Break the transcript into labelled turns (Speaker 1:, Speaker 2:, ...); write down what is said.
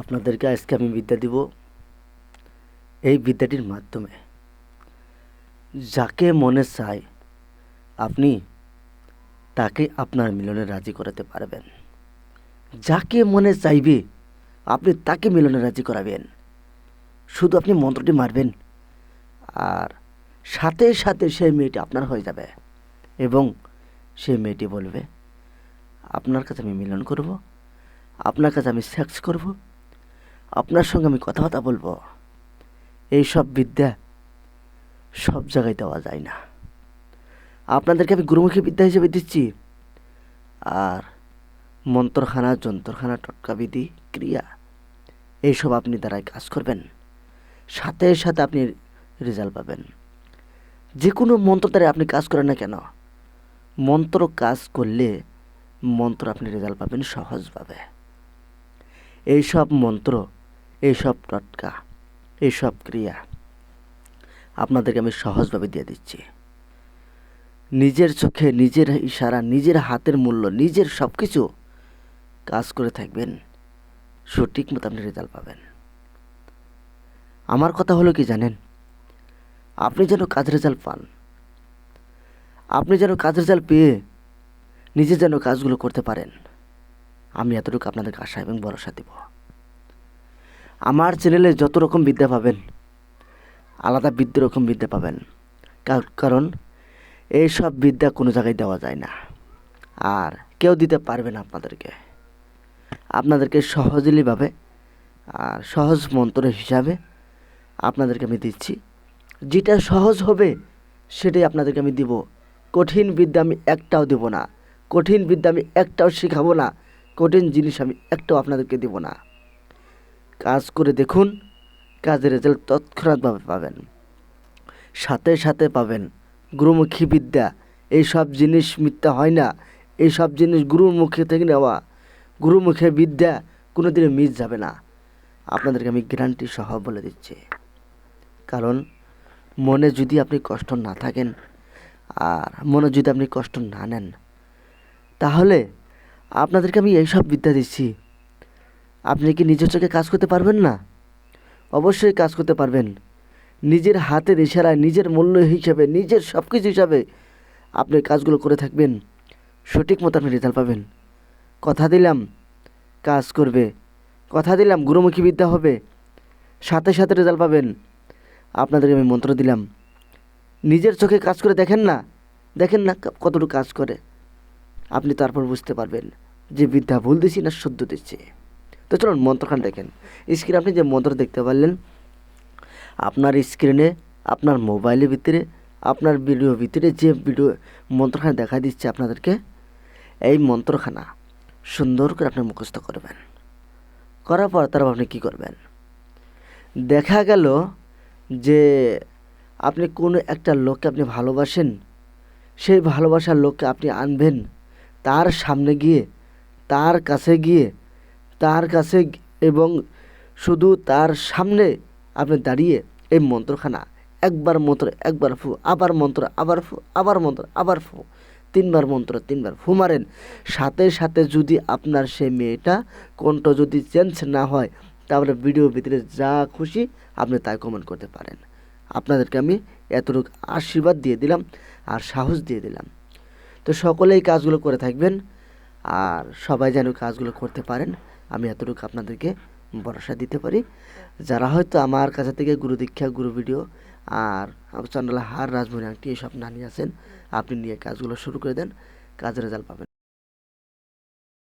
Speaker 1: আপনাদেরকে আজকে আমি বিদ্যা দিব এই বিদ্যাটির মাধ্যমে। যাকে মনে চায়, আপনি তাকে আপনার মিলনে রাজি করাতে পারবেন। যাকে মনে চাইবে, আপনি তাকে মিলনে রাজি করাবেন। শুধু আপনি মন্ত্রটি মারবেন, আর সাথে সাথে সেই মেয়েটি আপনার হয়ে যাবে এবং সেই মেয়েটি বলবে, আপনার কাছে আমি মিলন করব, আপনার কাছে আমি সেক্স করব আপনার সঙ্গে আমি কথাবার্তা বলব। এই সব বিদ্যা সব জায়গায় দেওয়া যায় না। আপনাদেরকে আমি গুরুমুখী বিদ্যা হিসেবে দিচ্ছি। আর মন্ত্রখানা, যন্ত্রখানা টটকাবিধি ক্রিয়া, এইসব আপনি দ্বারাই কাজ করবেন। সাথে সাথে আপনি রেজাল্ট পাবেন। যে কোনো মন্ত্র দ্বারা আপনি কাজ করেন না কেন, মন্ত্র কাজ করলে মন্ত্র আপনি রেজাল্ট পাবেন সহজভাবে। এইসব মন্ত্র এইসব টটকা এইসব ক্রিয়া আপনাদেরকে আমি সহজভাবে দিয়ে দিচ্ছি। নিজের চোখে নিজের ইশারা, নিজের হাতের মূল্য, নিজের সব কিছু কাজ করে থাকবেন। সঠিক মতো আপনি রেজাল্ট পাবেন। আমার কথা হলো কি জানেন? আপনি যেন কাজ রেজাল্ট পান। আপনি যেন কাজ রেজাল্ট পেয়ে নিজে যেন কাজগুলো করতে পারেন। আমি এতটুকু আপনাদেরকে আশা এবং ভরসা দেব। আমার চ্যানেলে যত রকম বিদ্যা পাবেন, আলাদা বিদ্যা রকম বিদ্যা পাবেন। কারণ এই সব বিদ্যা কোনো জায়গায় দেওয়া যায় না। আর কেউ দিতে পারবে না আপনাদেরকে। আপনাদেরকে সহজলিভাবে আর সহজ মন্ত্র হিসাবে আপনাদেরকে আমি দিচ্ছি। যেটা সহজ হবে, সেটাই আপনাদেরকে আমি দিব। কঠিন বিদ্যা আমি একটাও দেব না। কঠিন বিদ্যা আমি একটাও শেখাবো না। কঠিন জিনিস আমি একটাও আপনাদেরকে দেব না। কাজ করে দেখুন, কাজের রেজাল্ট তৎক্ষণাৎভাবে পাবেন। সাথে সাথে পাবেন গুরুমুখী বিদ্যা। এই সব জিনিস মিথ্যা হয় না। এই সব জিনিস গুরুর মুখে থেকে নেওয়া। গুরুমুখে বিদ্যা কোনো দিনে মিস যাবে না। আপনাদেরকে আমি গ্যারান্টি সহ বলে দিচ্ছি। কারণ মনে যদি আপনি কষ্ট না থাকেন, আর মনে যদি আপনি কষ্ট না নেন, তাহলে আপনাদেরকে আমি এইসব বিদ্যা দিচ্ছি। আপনি কি নিজের চোখে কাজ করতে পারবেন না? অবশ্যই কাজ করতে পারবেন। নিজের হাতের ইশারায়, নিজের মূল্য হিসাবে, নিজের সব কিছু হিসাবে আপনি কাজগুলো করে থাকবেন। সঠিক মতো আপনি রেজাল্ট পাবেন। কথা দিলাম, কাজ করবে। কথা দিলাম, গুরুমুখী বিদ্যা হবে। সাথে সাথে রেজাল্ট পাবেন। আপনাদেরকে আমি মন্ত্র দিলাম। নিজের চোখে কাজ করে দেখেন না? দেখেন না কতটুকু কাজ করে। আপনি তারপর বুঝতে পারবেন যে বিদ্যা ভুল দিচ্ছি না শুদ্ধ দিচ্ছি তো চলুন মন্ত্রখান দেখেন। স্ক্রিনে আপনি যে মন্ত্র দেখতে পারলেন, আপনার স্ক্রিনে, আপনার মোবাইলের ভিতরে, আপনার ভিডিও ভিতরে যে ভিডিও মন্ত্রখানা দেখা দিচ্ছে আপনাদেরকে, এই মন্ত্রখানা সুন্দর করে আপনি মুখস্থ করবেন। করার পর তারপর আপনি কী করবেন? দেখা গেল যে আপনি কোনো একটা লোককে আপনি ভালোবাসেন, সেই ভালোবাসার লোককে আপনি আনবেন, তার সামনে গিয়ে, তার কাছে গিয়ে তার কাছে এবং শুধু তার সামনে আপনি দাঁড়িয়ে এই মন্ত্রখানা, একবার মন্ত্র, একবার ফু, আবার মন্ত্র, আবার ফু, আবার মন্ত্র, আবার ফু, তিনবার মন্ত্র, তিনবার ফু মারেন। সাথে সাথে যদি আপনার সেই মেয়েটা কণ্ঠ যদি চেঞ্জ না হয়, তাহলে ভিডিও ভিতরে যা খুশি আপনি তাই কমেন্ট করতে পারেন। আপনাদেরকে আমি এতটুকু আশীর্বাদ দিয়ে দিলাম আর সাহস দিয়ে দিলাম। তো সকলেই কাজগুলো করে থাকবেন আর সবাই যেন কাজগুলো করতে পারেন। আমি এতটুকু আপনাদেরকে ভরসা দিতে পারি। যারা হয়তো আমার কাছে থেকে গুরু দীক্ষা, গুরু ভিডিও আর চন্ডালা হার, রাজমণি, আংটি, এসব না নিয়ে আসেন আপনি নিয়ে কাজগুলো শুরু করে দেন, কাজের রেজাল্ট পাবেন।